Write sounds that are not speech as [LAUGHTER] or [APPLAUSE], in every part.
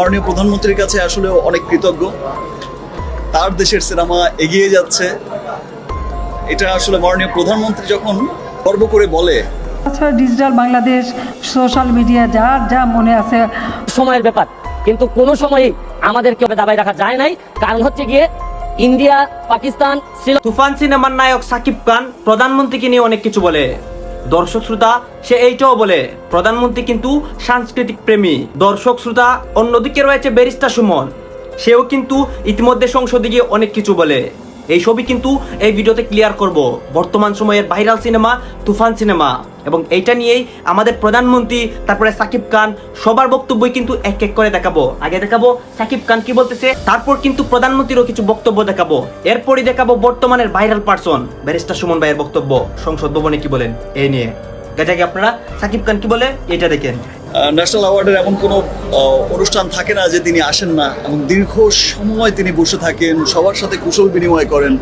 মাননীয় প্রধানমন্ত্রীর কাছে আসলে অনেক কৃতজ্ঞ। তার দেশের সিনেমা এগিয়ে যাচ্ছে। এটা আসলে মাননীয় প্রধানমন্ত্রী যখন গর্ব করে বলে তাছাড়া ডিজিটাল বাংলাদেশ সোশ্যাল মিডিয়া যার যা মনে আছে। সময়ের ব্যাপার কিন্তু কোনো সময়ই আমাদেরকে দাবাই রাখা যায় নাই। কারণ হচ্ছে গিয়ে ইন্ডিয়া পাকিস্তান তুফান সিনেমার নায়ক সাকিব খান প্রধানমন্ত্রীকে নিয়ে অনেক কিছু বলে। দর্শক শ্রোতা, সে এইটাও বলে, প্রধানমন্ত্রী কিন্তু সাংস্কৃতিক প্রেমী। দর্শক শ্রোতা, অন্যদিকে রয়েছে ব্যারিস্টার সুমন। সেও কিন্তু ইতিমধ্যে সংসদে গিয়ে অনেক কিছু বলে। এই ছবি কিন্তু এই ভিডিওতে ক্লিয়ার করব। বর্তমান সময়ের ভাইরাল সিনেমা তুফান সিনেমা এবং এইটা নিয়েই আমাদের প্রধানমন্ত্রী, তারপরে সাকিব খান, সবার বক্তব্যই কিন্তু এক এক করে দেখাবো। আগে দেখাবো সাকিব খান কি বলতেছে, তারপর কিন্তু প্রধানমন্ত্রীরও কিছু বক্তব্য দেখাবো। এরপরই দেখাবো বর্তমানের ভাইরাল পার্সন ব্যারিস্টার সুমন ভাইয়ের বক্তব্য। সংসদ ভবনে কি বলেন, এই নিয়ে। গেটাকে আপনারা, সাকিব খান কি বলে, এটা দেখেন। ন্যাশনাল অ্যাওয়ার্ডের এমন কোনো অনুষ্ঠান থাকে না যে তিনি আসেন না এবং দীর্ঘ সময় তিনি বসে থাকেন, সবার সাথে কুশল বিনিময় করেন।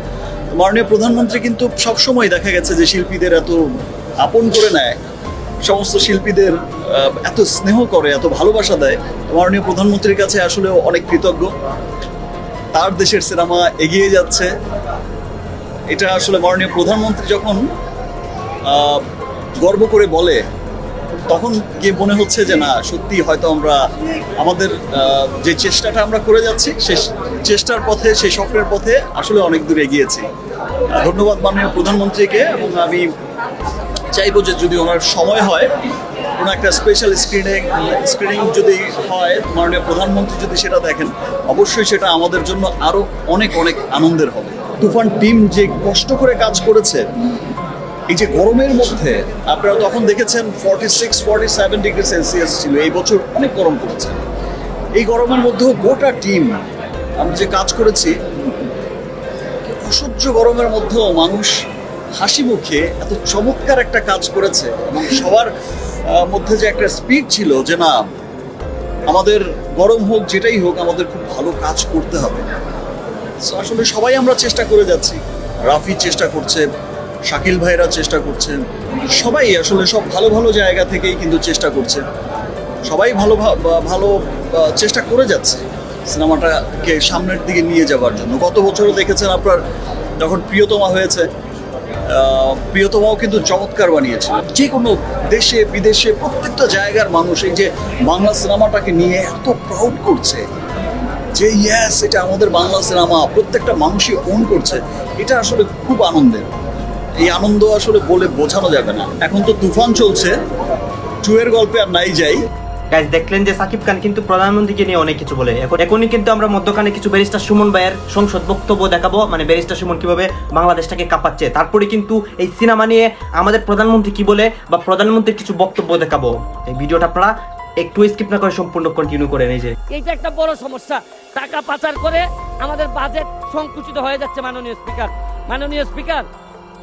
মাননীয় প্রধানমন্ত্রী কিন্তু সবসময় দেখা গেছে যে শিল্পীদের এত আপন করে নেয়, সমস্ত শিল্পীদের এত স্নেহ করে, এত ভালোবাসা দেয়। মাননীয় প্রধানমন্ত্রীর কাছে আসলে অনেক কৃতজ্ঞ। তার দেশের সিনেমা এগিয়ে যাচ্ছে। এটা আসলে মাননীয় প্রধানমন্ত্রী যখন গর্ব করে বলে তখন গিয়ে মনে হচ্ছে যে, না, সত্যি হয়তো আমরা, আমাদের যে চেষ্টাটা আমরা করে যাচ্ছি, সে চেষ্টার পথে সেই স্বপ্নের পথে আসলে অনেক দূর এগিয়েছি। ধন্যবাদ মাননীয় প্রধানমন্ত্রীকে এবং আমি চাইব যে যদি ওনার সময় হয়, কোনো একটা স্পেশাল স্ক্রিনিং স্ক্রিনিং যদি হয়, মাননীয় প্রধানমন্ত্রী যদি সেটা দেখেন, অবশ্যই সেটা আমাদের জন্য আরও অনেক অনেক আনন্দের হবে। তুফান টিম যে কষ্ট করে কাজ করেছে এই যে গরমের মধ্যে আপনারা তখন দেখেছেন forty six forty seven degree Celsius ছিল, এই বছর অনেক গরম পড়েছে। এই গরমের মধ্যেও গোটা টিম আমি যে কাজ করেছি, অসহ্য গরমের মধ্যেও মানুষ হাসি মুখে এত চমৎকার একটা কাজ করেছে এবং সবার মধ্যে যে একটা স্পিড ছিল যে না, আমাদের গরম হোক, যেটাই হোক, আমাদের খুব ভালো কাজ করতে হবে। আসলে সবাই আমরা চেষ্টা করে যাচ্ছি। রাফি চেষ্টা করছে শাকিল ভাইরা চেষ্টা করছেন। সবাই আসলে সব ভালো ভালো জায়গা থেকেই কিন্তু চেষ্টা করছে সবাই ভালো ভালো চেষ্টা করে যাচ্ছে সিনেমাটাকে সামনের দিকে নিয়ে যাওয়ার জন্য। গত বছরও দেখেছেন আপনার যখন প্রিয়তমা হয়েছে প্রিয়তমাও কিন্তু চমৎকার বানিয়েছিল। যে কোনো দেশে, বিদেশে প্রত্যেকটা জায়গার মানুষ এই যে বাংলা সিনেমাটাকে নিয়ে এত প্রাউড করছে যে ইয়েস এটা আমাদের বাংলা সিনেমা, প্রত্যেকটা মানুষই ওন করছে, এটা আসলে খুব আনন্দের। এই আনন্দ আসলে বলে বোঝানো যাবে না। এখন তো তুফান চলছে টুয়ের গল্পে আর নাই যাই। গাইজ দেখলেন যে সাকিব খান কিন্তু প্রধানমন্ত্রীকে নিয়ে অনেক কিছু বলে। এখন এখনই কিন্তু আমরা মধ্যখানে কিছু ব্যারিস্টার সুমন ভাইয়ের সংসদ বক্তব্য দেখাবো। মানে ব্যারিস্টার সুমন কীভাবে বাংলাদেশটাকে কাঁপাচ্ছে। তারপরে কিন্তু এই সিনেমা নিয়ে আমাদের প্রধানমন্ত্রী কি বলে বা প্রধানমন্ত্রীর কিছু বক্তব্য দেখাবো। এই ভিডিওটা আপনারা একটু স্কিপ না করে সম্পূর্ণ কন্টিনিউ করে এই যে। এইটা একটা বড় সমস্যা টাকা পাচার করে আমাদের বাজেট সংকুচিত হয়ে যাচ্ছে মাননীয় স্পিকার মাননীয় স্পিকার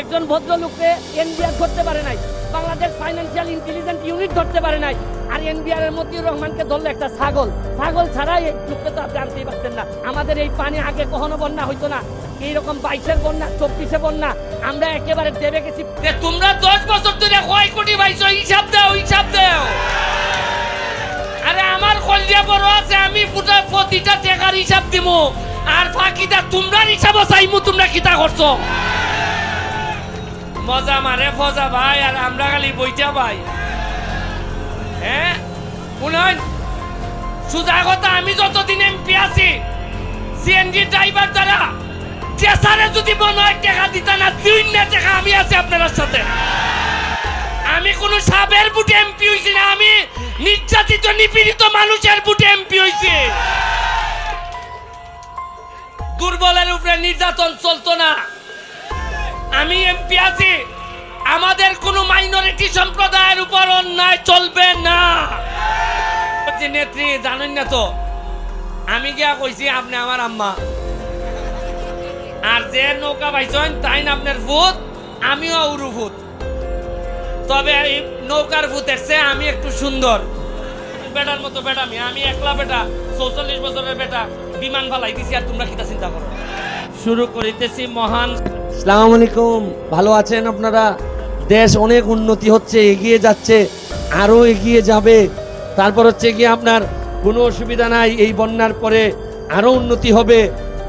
একজন ভদ্রলোককে এনবিআর ধরতে পারে নাই, বাংলাদেশ ফাইন্যান্সিয়াল ইন্টেলিজেন্ট ইউনিট ধরতে পারে নাই, আর এনবিআর এর মতিউর রহমানকে ধরলে একটা ছাগল। ছাগল ছাড়াই এই তো আপনি আনতেই পারতেন না। আমাদের এই পানি আগে কখনো বন্যা হইতো না, এইরকম বাইশের বন্যা, চব্বিশে বন্যা, আমরা একেবারে দেবে গেছি। তোমরা দশ বছর ধরে কয় কোটি পাইছো হিসাব দাও হিসাব দাও। আরে আমার কলিয়া বড় আছে, আমি পুরো প্রতিটা টাকার হিসাব আর ফাঁকিটা তোমরা হিসাব চাইমু, তোমরা কিতা করছ? মজা মারে, ফজা ভাই, আর আমরা খালি বইটা ভাই হ্যাঁ শুনুন? সুজা কথা, আমি যতদিন এমপি আছি সিএনজি ড্রাইভার দ্বারা চেসারে যদি মনে হয় টাকা দিতা না তিন না টাকা আমি আছি আপনার সাথে। আমি কোন সাবের বুটে এমপি হইছি না, আমি নির্যাতিত, নিপীড়িত মানুষের বুটে এমপি হইছি। দুর্বলের উপরে নির্যাতন চলতো না। আমি এমপি আছি। আমাদের কোন মাইনরিটি সম্প্রদায়ের উপর অন্যায় চলবে না। নেত্রী, জানেন না তো, আমি গিয়া কইছি, আপনি আমার আম্মা। আর যে নৌকা পাইছেন, তাই না আপনার ভূত? আমিও উরু ভূত। তবে এই নৌকার ভূতের চেয়ে আমি একটু সুন্দর। বেটার মতো বেটা আমি আমি একলা বেটা, চৌচল্লিশ বছরের বেটা। বিমান ফালাই দিছি আর তোমরা কিতা চিন্তা করো? শুরু করিতেছি মহান সালাম আলাইকুম। ভালো আছেন আপনারা? দেশ অনেক উন্নতি হচ্ছে এগিয়ে যাচ্ছে আরও এগিয়ে যাবে। তারপর হচ্ছে গিয়ে আপনার কোনো অসুবিধা নাই এই বন্যার পরে আরও উন্নতি হবে।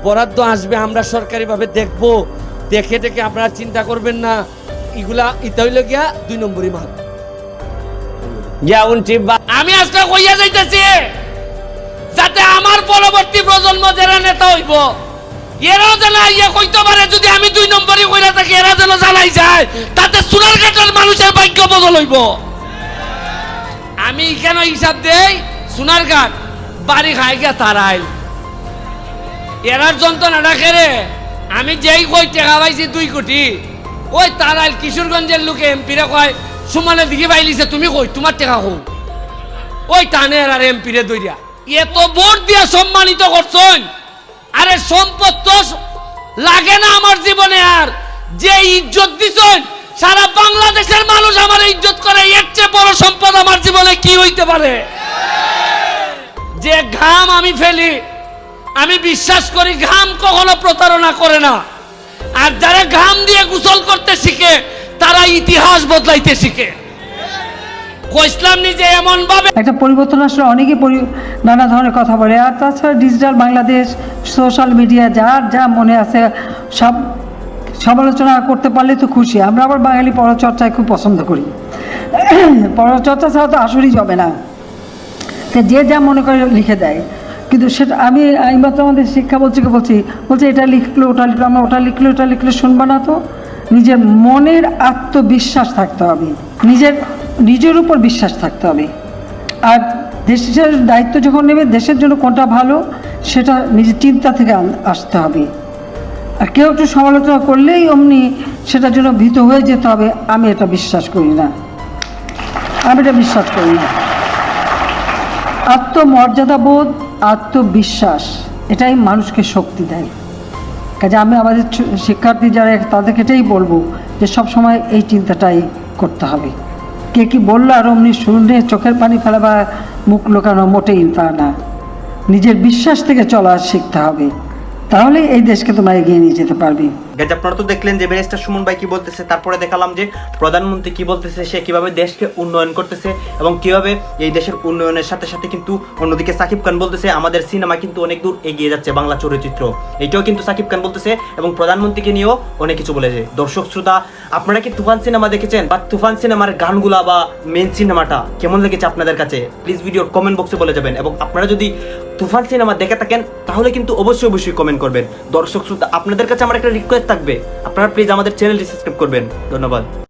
বরাদ্দ আসবে আমরা সরকারিভাবে দেখব। দেখে দেখে আপনারা চিন্তা করবেন না। এগুলা ইতা হইল গিয়া দুই নম্বরই মাল। আমি আজকে কইয়া যাইতেছি যাতে আমার পরবর্তী প্রজন্ম এরাও যেন ইয়ে কইতে পারে, যদি আমি দুই নম্বরই কইরা থাকি, এরা যেন জানাই যায়, তাতে সোনার কাটার মানুষের ভাগ্য বদল হইব। আমি কেন হিসাব দেই? সোনার ঘাট বাড়ি খাই গিয়া তারাই এরার যন্ত্রণাটা খেরে আমি যেই কই টেকা পাইছি দুই কোটি। ওই তারাইল কিশোরগঞ্জের লোকে এমপিরে কয়, সুমানের দিকে পাইলিছে তুমি কই? তোমার টেকা হোক ওই টানে আর এমপি রে দইরা। এত ভোট দিয়া সম্মানিত করছেন আরে সম্পদ তো লাগে না আমার জীবনে আর। যে ইজ্জত দিছেন, সারা বাংলাদেশের মানুষ আমার ইজ্জত করে, এর চেয়ে বড় সম্পদ আমার জীবনে কি হইতে পারে? যে ঘাম আমি ফেলি, আমি বিশ্বাস করি ঘাম কখনো প্রতারণা করে না। আর যারা ঘাম দিয়ে গোসল করতে শিখে, তারা ইতিহাস বদলাইতে শিখে। কইসলাম নিজে এমন ভাবে একটা পরিবর্তন আসলে অনেকেই পরি- নানা ধরনের কথা বলে। আর তাছাড়া ডিজিটাল বাংলাদেশ সোশ্যাল মিডিয়া যার যা মনে আছে, সব সমালোচনা করতে পারলে তো খুশি। আমরা আবার বাঙালি পরচর্চায় খুব পছন্দ করি। [CLEARS THROAT] পরচর্চা ছাড়া তো আসলেই যাবে না। যে যা মনে করে লিখে দেয়। কিন্তু সেটা আমি এইমাত্র আমাদের শিক্ষা বলছিকে বলছি, বলছে, এটা লিখলো ওটা লিখলো আমরা ওটা লিখলো ওটা লিখলে শুনবা না তো? নিজের মনের আত্মবিশ্বাস থাকতে হবে। নিজের নিজের উপর বিশ্বাস থাকতে হবে। আর দেশের দায়িত্ব যখন নেবে, দেশের জন্য কোনটা ভালো, সেটা নিজের চিন্তা থেকে আসতে হবে। আর কেউ একটু সমালোচনা করলেই অমনি সেটার জন্য ভীত হয়ে যেতে হবে, আমি এটা বিশ্বাস করি না। আমি এটা বিশ্বাস করি না। আত্মমর্যাদাবোধ, আত্মবিশ্বাস, এটাই মানুষকে শক্তি দেয়। কাজে আমি আমাদের শিক্ষার্থী যারা, তাদেরকে এটাই বলব যে সব সময় এই চিন্তাটাই করতে হবে। কে কি বলল আর অমনি শুনে চোখের পানি ফেলা বা মুখ লোকানো মোটেই তা না। নিজের বিশ্বাস থেকে চলা শিখতে হবে। তাহলে এই দেশকে তোমরা এগিয়ে নিয়ে যেতে পারবে। গাইজ আপনারা তো দেখলেন যে ব্যারিস্টার সুমন ভাই কি বলতেছে, তারপরে দেখালাম যে প্রধানমন্ত্রী কি বলতেছে, সে কীভাবে দেশকে উন্নয়ন করতেছে এবং কীভাবে এই দেশের উন্নয়নের সাথে সাথে কিন্তু অন্যদিকে সাকিব খান বলতেছে, আমাদের সিনেমা কিন্তু অনেক দূর এগিয়ে যাচ্ছে বাংলা চলচ্চিত্র। এটাও কিন্তু সাকিব খান বলতেছে এবং প্রধানমন্ত্রীকে নিয়েও অনেক কিছু বলেছে। দর্শক, শ্রোতা, আপনারা কি তুফান সিনেমা দেখেছেন? বা তুফান সিনেমার গানগুলা বা মেন সিনেমাটা কেমন লেগেছে আপনাদের কাছে? প্লিজ ভিডিওর কমেন্ট বক্সে বলে যাবেন এবং আপনারা যদি তুফান সিনেমা দেখে থাকেন, তাহলে কিন্তু অবশ্যই অবশ্যই কমেন্ট করবেন। দর্শক শ্রোতা, আপনাদের কাছে আমার একটা রিকোয়েস্ট থাকবে। আপনারা প্লিজ আমাদের চ্যানেলটি সাবস্ক্রাইব করবেন। ধন্যবাদ।